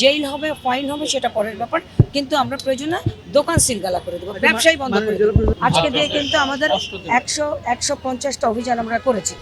Jail হবে fine হবে সেটা পরের ব্যাপার। কিন্তু আমরা প্রয়োজনে দোকান সিলগালা করে দেবো ব্যবসায়ী বন্ধ করে দেবো। আজকে দিয়ে কিন্তু আমাদের একশো একশো পঞ্চাশটা অভিযান আমরা করেছি।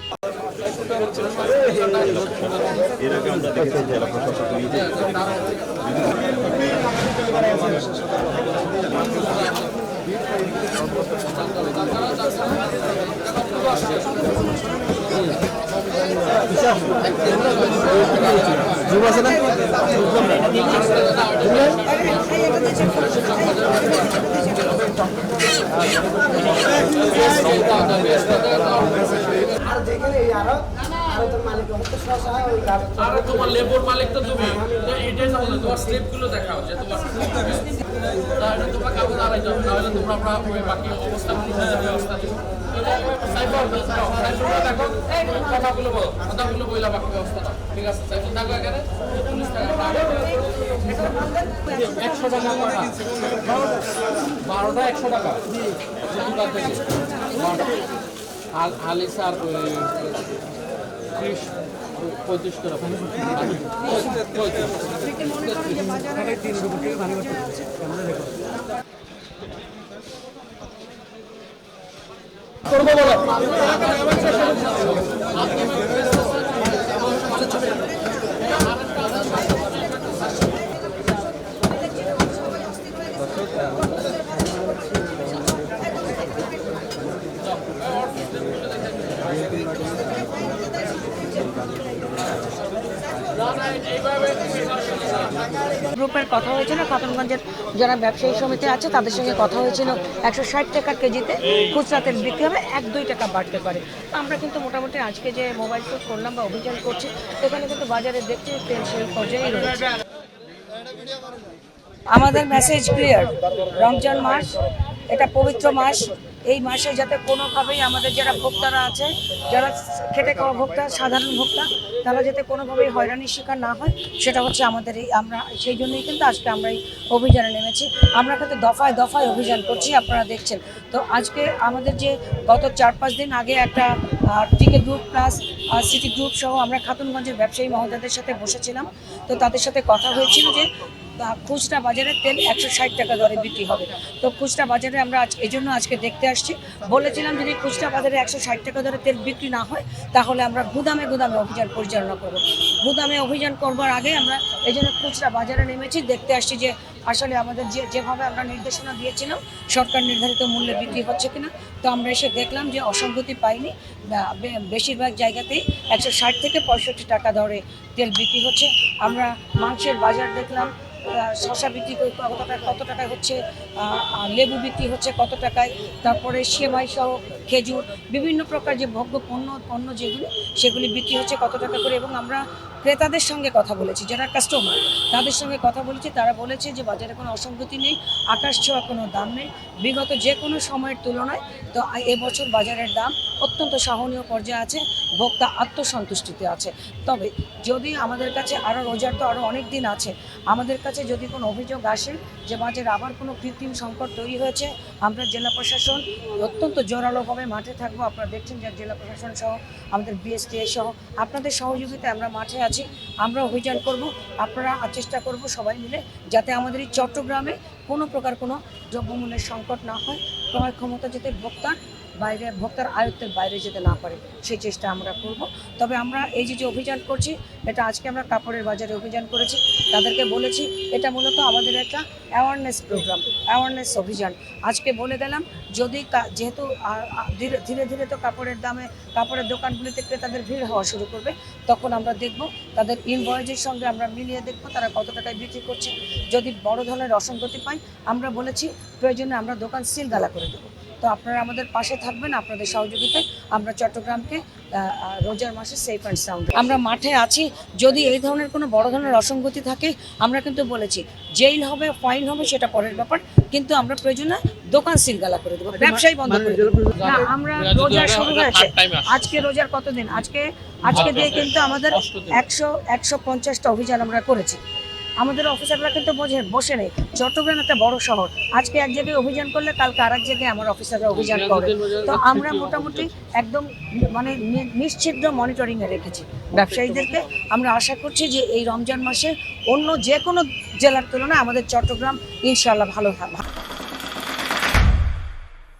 যেখানে এই আরও আরও তোমার লেবর মালিক তো তুমি। বলে তোমার স্লিপগুলো দেখাও, যে তোমার তাহলে তোমরা কাগজ দাঁড়াই যাও তাহলে তোমরা বাকি অবস্থা ব্যবস্থা দিব একশো টাকা বারোটা একশো টাকা। আল আলিসার ত্রিশ পঁয়ত্রিশ করে করব বলো। গ্রুপের কথা হয়েছিল, খাতুনগঞ্জের যারা ব্যবসায়ী সমিতি আছে, তাদের সঙ্গে কথা হয়েছিল একশো ষাট টাকা কেজিতে খুচরা তেল বিক্রি হবে, এক দুই টাকা বাড়তে পারে। আমরা কিন্তু মোটামুটি আজকে যে মোবাইল ফোন করলাম বা অভিযান করছি, এখানে কিন্তু বাজারে দেখছি তেল সেই পর্যায়ে রয়েছে। আমাদের মেসেজ ক্লিয়ার রমজান মাস, এটা পবিত্র মাস, এই মাসে যাতে কোনোভাবেই আমাদের যারা ভোক্তারা আছে, যারা খেটে খাওয়া ভোক্তা, সাধারণ ভোক্তা তারা যাতে কোনোভাবেই হয়রানির শিকার না হয়, সেটা হচ্ছে আমাদের এই, আমরা সেই জন্যই কিন্তু আজকে আমরা এই অভিযানে নেমেছি। আমরা কিন্তু দফায় দফায় অভিযান করছি, আপনারা দেখছেন। তো আজকে আমাদের যে গত চার পাঁচ দিন আগে একটা টিকে গ্রুপ প্লাস সিটি গ্রুপ সহ আমরা খাতুনগঞ্জের ব্যবসায়ী মহোদয়দের সাথে বসেছিলাম। তো তাদের সাথে কথা হয়েছিল যে খুচরা বাজারে তেল একশো ষাট টাকা দরে বিক্রি হবে। তো খুচরা বাজারে আমরা আজ এই জন্য আজকে দেখতে আসছি। বলেছিলাম যদি খুচরা বাজারে একশো ষাট টাকা দরে তেল বিক্রি না হয়, তাহলে আমরা গুদামে গুদামে অভিযান পরিচালনা করব। গুদামে অভিযান করবার আগে আমরা এই জন্য খুচরা বাজারে নেমেছি, দেখতে আসছি যে আসলে আমাদের যে যেভাবে আমরা নির্দেশনা দিয়েছিলাম, সরকার নির্ধারিত মূল্যে বিক্রি হচ্ছে কিনা, তো আমরা এসে দেখলাম যে অসঙ্গতি পাইনি। বেশিরভাগ জায়গাতেই একশো ষাট থেকে পঁয়ষট্টি টাকা দরে তেল বিক্রি হচ্ছে। আমরা মাংসের বাজার দেখলাম শশা বিক্রি করি কত টাকায় কত টাকায় হচ্ছে লেবু বিক্রি হচ্ছে কত টাকায়, তারপরে সেমাই সহ খেজুর, বিভিন্ন প্রকার যে ভোগ্য পণ্য পণ্য যেগুলি, সেগুলি বিক্রি হচ্ছে কত টাকা করে এবং আমরা ক্রেতাদের সঙ্গে কথা বলেছি, যারা কাস্টমার তাদের সঙ্গে কথা বলেছি। তারা বলেছে যে বাজারে কোনো অসঙ্গতি নেই, আকাশ ছোঁয়া কোনো দাম নেই। বিগত যে কোনো সময়ের তুলনায় তো এবছর বাজারের দাম অত্যন্ত সহনীয় পর্যায়ে আছে, ভোক্তা আত্মসন্তুষ্টিতে আছে। তবে যদি আমাদের কাছে আরও রোজার তো আরও অনেক দিন আছে, আমাদের কাছে যদি কোনো অভিযোগ আসে যে বাজারে আবার কোনো কৃত্রিম সংকট তৈরি হয়েছে, আমরা জেলা প্রশাসন অত্যন্ত জোরালোভাবে মাঠে থাকব। আপনারা দেখছেন যে জেলা প্রশাসন সহ, আমাদের বিএসটিএ সহ, আপনাদের সহযোগিতায় আমরা মাঠে আছি। আমরা অভিযান করব, আপনারা চেষ্টা করব সবাই মিলে যাতে আমাদের এই চট্টগ্রামে কোনো প্রকার কোনো দ্রব্যমূল্যের সংকট না হয়। ক্রয় ক্ষমতা যাতে ভোক্তার বাইরে, ভোক্তার আয়ত্তের বাইরে যেতে না পারে, সেই চেষ্টা আমরা করব। তবে আমরা এই যে যে অভিযান করছি, এটা আজকে আমরা কাপড়ের বাজারে অভিযান করেছি। তাদেরকে বলেছি, এটা মূলত আমাদের একটা অ্যাওয়ারনেস প্রোগ্রাম অ্যাওয়ারনেস অভিযান। আজকে বলে দিলাম, যদি যেহেতু ধীরে ধীরে ধীরে তো কাপড়ের দামে, কাপড়ের দোকানগুলিতে ক্রেতাদের ভিড় হওয়া শুরু করবে, তখন আমরা দেখব, তাদের ইনভয়েজের সঙ্গে আমরা মিলিয়ে দেখব, তারা কত টাকায় বিক্রি করছে। যদি বড় ধরনের অসঙ্গতি পাই আমরা বলেছি, প্রয়োজনে আমরা দোকান সিলগালা করে দেবো। তো আপনারা আমাদের পাশে থাকবেন আপনাদের সহযোগিতায় আমরা চট্টগ্রামকে রোজার মাসে সেফ অ্যান্ড সাউন্ড আমরা মাঠে আছি যদি এই ধরনের কোনো বড় ধরনের অসঙ্গতি থাকে আমরা কিন্তু বলেছি জেল হবে ফাইন হবে সেটা পরের ব্যাপার কিন্তু আমরা প্রয়োজনে দোকান সিলগালা করে দেবো ব্যবসায়ী বন্ধ করে দেবো। না আমরা রোজার শুরু হয়েছে। আজকে রোজার কতদিন? আজকে আজকে দিয়ে কিন্তু আমাদের একশো একশো পঞ্চাশটা অভিযান আমরা করেছি। আমাদের অফিসাররা কিন্তু বোঝে বসে নেই। চট্টগ্রাম একটা বড় শহর। আজকে এক জায়গায় অভিযান করলে কালকে আর এক জায়গায় আমার অফিসাররা অভিযান করে। তো আমরা মোটামুটি একদম মানে নিশ্চিদ্র মনিটরিংয়ে রেখেছি। ব্যবসায়ীদেরকে আমরা আশা করছি যে এই রমজান মাসে অন্য যে কোনো জেলার তুলনায় আমাদের চট্টগ্রাম ইনশাল্লাহ ভালো থাকবে